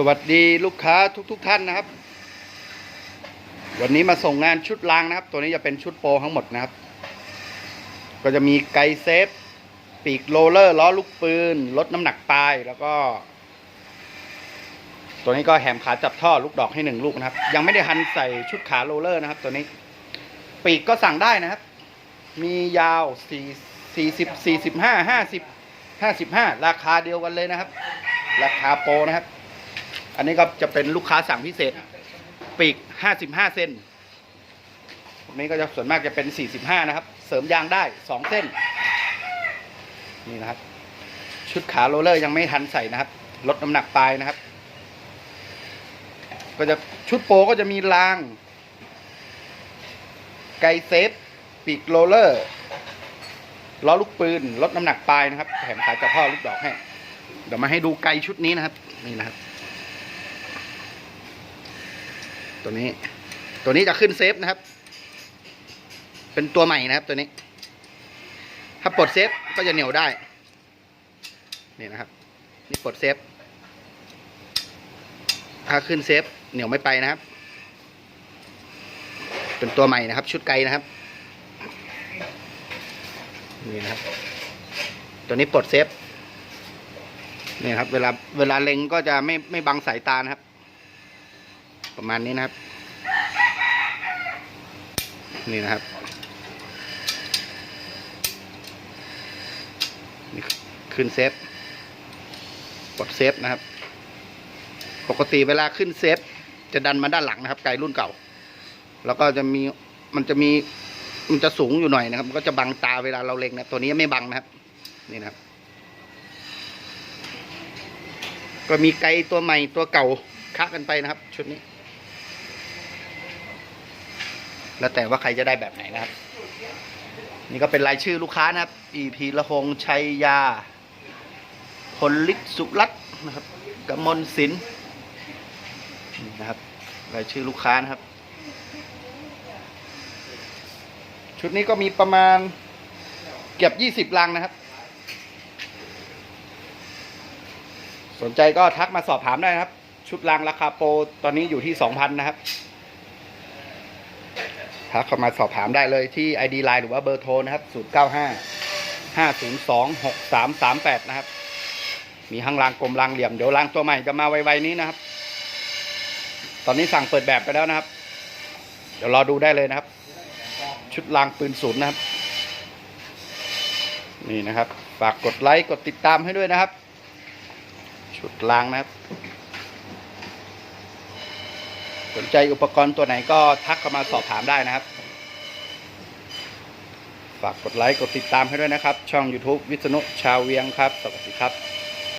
สวัสดีลูกค้าทุกๆทท่านนะครับ วันนี้มาส่งงานชุดรางนะครับ ตัวนี้จะเป็นชุดโปรทั้งหมดนะครับ ก็จะมีไกเซฟ ปีกโรเลอร์ล้อลูกปืนลดน้ำหนักปลายแล้วก็ ตัวนี้ก็แหมขาจับท่อลูกดอกให้หนึ่งลูกนะครับ ยังไม่ได้หันใส่ชุดขาโรเลอร์นะครับ ตัวนี้ ปีกก็สั่งได้นะครับ มียาวสี่สี่สิบสี่สิบห้าห้าสิบห้าสิบห้าราคาเดียวกันเลยนะครับ ราคาโปรนะครับ อันนี้ก็จะเป็นลูกค้าสั่งพิเศษ ปีกห้าสิบห้าเซนตรงนี้ก็จะส่วนมากจะเป็นสี่สิบห้านะครับ เสริมยางได้สองเส้น นี่นะครับ ชุดขาโรลเลอร์ยังไม่ทันใส่นะครับ ลดน้ำหนักปลายนะครับ ก็จะชุดโปก็จะมีราง ไกเซฟ ปีกโรลเลอร์ล้อลูกปืน ลดน้ำหนักปลายนะครับ แถมขายจับพ่อลูกดอกให้ เดี๋ยวมาให้ดูไกชุดนี้นะครับ นี่นะครับ ตัวนี้ ตัวนี้จะขึ้นเซฟนะครับ เป็นตัวใหม่นะครับตัวนี้ ถ้าปลดเซฟก็จะเหนียวได้ นี่นะครับ นี่ปลดเซฟ ถ้าขึ้นเซฟเหนียวไม่ไปนะครับ เป็นตัวใหม่นะครับ ชุดไกลนะครับ นี่นะครับ ตัวนี้ปลดเซฟนี่ครับเวลาเวลาเล็งก็จะไม่ไม่บังสายตานะครับ ประมาณนี้นะครับ นี่นะครับนี่ขึ้นเซฟกดเซฟนะครับ ปกติเวลาขึ้นเซฟจะดันมาด้านหลังนะครับ ไกลรุ่นเก่า แล้วก็จะมีมันจะมีมันจะสูงอยู่หน่อยนะครับ มันก็จะบังตาเวลาเราเล็งนะตัวนี้ไม่บังนะครับ นี่นะครับ ก็มีไกลตัวใหม่ตัวเก่าค้ากันไปนะครับ ชุดนี้ แล้วแต่ว่าใครจะได้แบบไหนนะครับ นี่ก็เป็นรายชื่อลูกค้านะครับ อีพีละหงชัยยาพลลิศสุรัตน์นะครับกมลศิลป์นี่นะครับรายชื่อลูกค้านะครับ ชุดนี้ก็มีประมาณเกือบยี่สิบลังนะครับ สนใจก็ทักมาสอบถามได้นะครับ ชุดรางราคาโปรตอนนี้อยู่ที่สองพันนะครับ ทักเข้ามาสอบถามได้เลยที่ ID Line หรือว่าเบอร์โทรนะครับ 095 502 6338 นะครับ มีห้างรางกลมรางเหลี่ยม เดี๋ยวรางตัวใหม่จะมาไวๆนี้นะครับ ตอนนี้สั่งเปิดแบบไปแล้วนะครับ เดี๋ยวรอดูได้เลยนะครับ ชุดรางปืนศูนย์นะครับ นี่นะครับ ฝากกดไลค์กดติดตามให้ด้วยนะครับ ชุดรางนะครับ สนใจอุปกรณ์ตัวไหนก็ทักเข้ามาสอบถามได้นะครับ ฝากกดไลค์กดติดตามให้ด้วยนะครับ ช่อง YouTube วิษณุชาวเวียงครับ สวัสดีครับ